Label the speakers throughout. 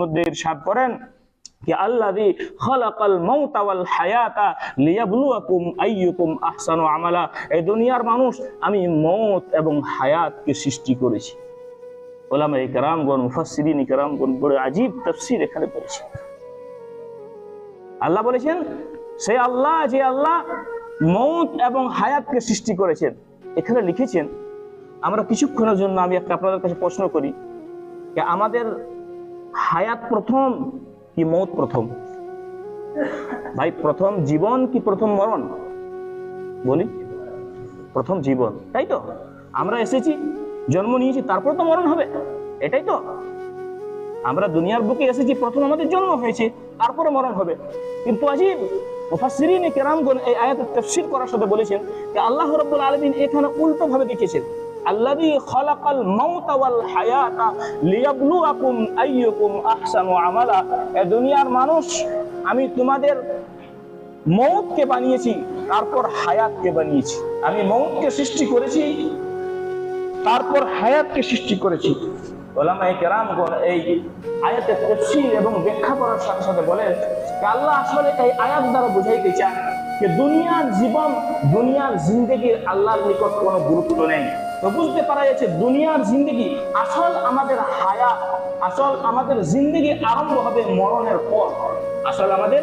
Speaker 1: মধ্যে ইরশাদ করেন কি মাউতা ওয়াল হায়াতা লিয়াবলুয়াকুম আইয়ুকুম আহসানু আমালা। এই দুনিয়ার মানুষ, আমি এবং হায়াতকে সৃষ্টি করেছি। ইকরামগণ মুফাসসিরিন ইকরামগণ বড় আজীব তাফসীর এখানে আল্লাহ বলেছেন, সে আল্লাহ, যে আল্লাহ মৌত এবং হায়াতকে সৃষ্টি করেছেন। এখানে লিখেছেন, আমরা কিছুক্ষণের জন্য আমি একটা আপনাদের কাছে প্রশ্ন করি আমাদের হায়াত প্রথম কি মৌত প্রথম? ভাই, প্রথম জীবন কি প্রথম মরণ? বলি, প্রথম জীবন। তাই তো? আমরা এসেছি, জন্ম নিয়েছি, তারপর তো মরণ হবে। এটাই তো? আমরা দুনিয়ার বুকে এসেছি, প্রথম আমাদের জন্ম হয়েছে, তারপরে মরণ হবে। কিন্তু আজিব, মুফাসসিরিন কেরামগণ এই আয়াতের তাফসীর করার সাথে বলেছেন যে আল্লাহ রাব্বুল আলামিন এখানে উল্টো ভাবে লিখেছেন। আল্লাযী খালাকাল মাউতা ওয়াল হায়াতা লিয়াবলুয়াকুম আইয়ুকুম আহসানু আমালা। এ দুনিয়ার মানুষ, আমি তোমাদের মৌতকে বানিয়েছি, তারপর হায়াতকে বানিয়েছি। আমি মৌতকে সৃষ্টি করেছি, তারপর হায়াতকে সৃষ্টি করেছি। ওলামায়ে কেরামগণ এই আয়াতের তফসির এবং ব্যাখ্যা করার সাথে সাথে বলেন আল্লাহ আসলে এই আয়াত দ্বারা বুঝাইতে চান যে দুনিয়ার জীবন, দুনিয়ার জিন্দগির আল্লাহর নিকট কোনো গুরুত্ব নেই। বুঝতে পারা যাচ্ছে দুনিয়ার জিন্দগি আসল আমাদের হায়াত আসল আমাদের জিন্দগি আরম্ভ হবে মরণের পর। আসলে আমাদের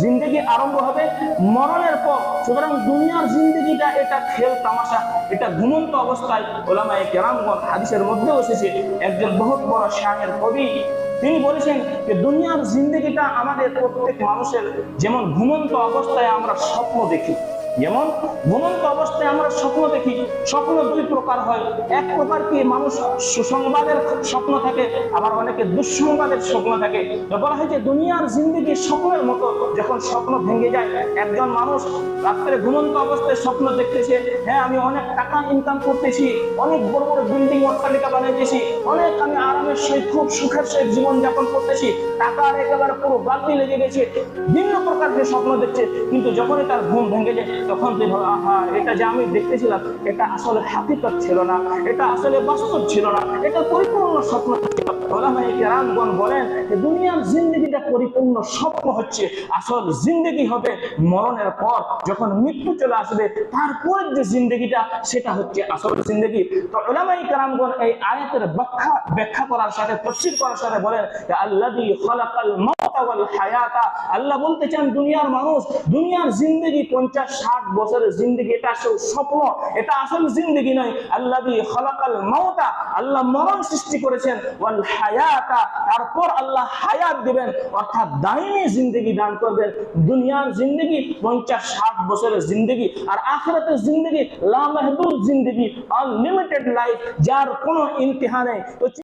Speaker 1: জিন্দগি আরম্ভ হবে মরণের পর। সুতরাং দুনিয়ার জিন্দগিটা এটা খেল তামাশা, এটা ঘুমন্ত অবস্থায় ওলামায় কেরামগণ হাদিসের মধ্যেও এসেছে। একজন বহুত বড় শাহের কবি, তিনি বলেছেন যে দুনিয়ার জিন্দগিটা আমাদের প্রত্যেক মানুষের যেমন ঘুমন্ত অবস্থায় আমরা স্বপ্ন দেখি যেমন ঘুমন্ত অবস্থায় আমরা স্বপ্ন দেখি, স্বপ্ন দুই প্রকার হয়। এক প্রকার কি মানুষ সুসংবাদের স্বপ্ন থাকে, আবার অনেকে দুঃসংবাদের স্বপ্ন থাকে। বলা হয় যে দুনিয়ার জিন্দগি স্বপ্নের মতো, যখন স্বপ্ন ভেঙে যায়, একজন মানুষ রাত্রে ঘুমন্ত অবস্থায় স্বপ্ন দেখতেছে হ্যাঁ আমি অনেক টাকা ইনকাম করতেছি, অনেক বড় বড় বিল্ডিং অট্টালিকা বানাইতেছি, অনেক আমি আরামের সহিত খুব সুখের সহিত জীবনযাপন করতেছি, টাকার একেবারে পুরো বালতি লেগে গেছে। ভিন্ন সে স্বপ্ন দেখছে, কিন্তু যখনই তার ঘুম ভেঙে যায়, তখন তুই ভাবে আহা, এটা যে আমি দেখতেছিলাম, এটা আসলে হাকিকত ছিল না, এটা আসলে বাস্তব ছিল না, এটা পরিপূর্ণ স্বপ্ন ছিল। মরণের পর, যখন মৃত্যু চলে আসবে, তারপরের যে সেটা হচ্ছে ব্যাখ্যা করার সাথে করার সাথে বলেন আল্লাহ বলতে চান দুনিয়ার মানুষ, দুনিয়ার জিন্দগি পঞ্চাশ, ষাট বছরের জিন্দগি, এটা আসল স্বপ্ন, এটা আসল জিন্দগি নয়। আল্লাহ খলাকাল মাউতা, আল্লাহ মরণ সৃষ্টি করেছেন, ওয়াল হায়াতা, তারপর আল্লাহ হায়াত দিবেন, অর্থাৎ দাইমি জিন্দগি দান করবেন। দুনিয়ার জিন্দগি পঞ্চাশ, ষাট বছরের জিন্দগি, আর আখরাতের জিন্দগি লা মাহদুদ জিন্দগি আনলিমিটেড লাইফ যার কোনো ইমতিহান নেই। তো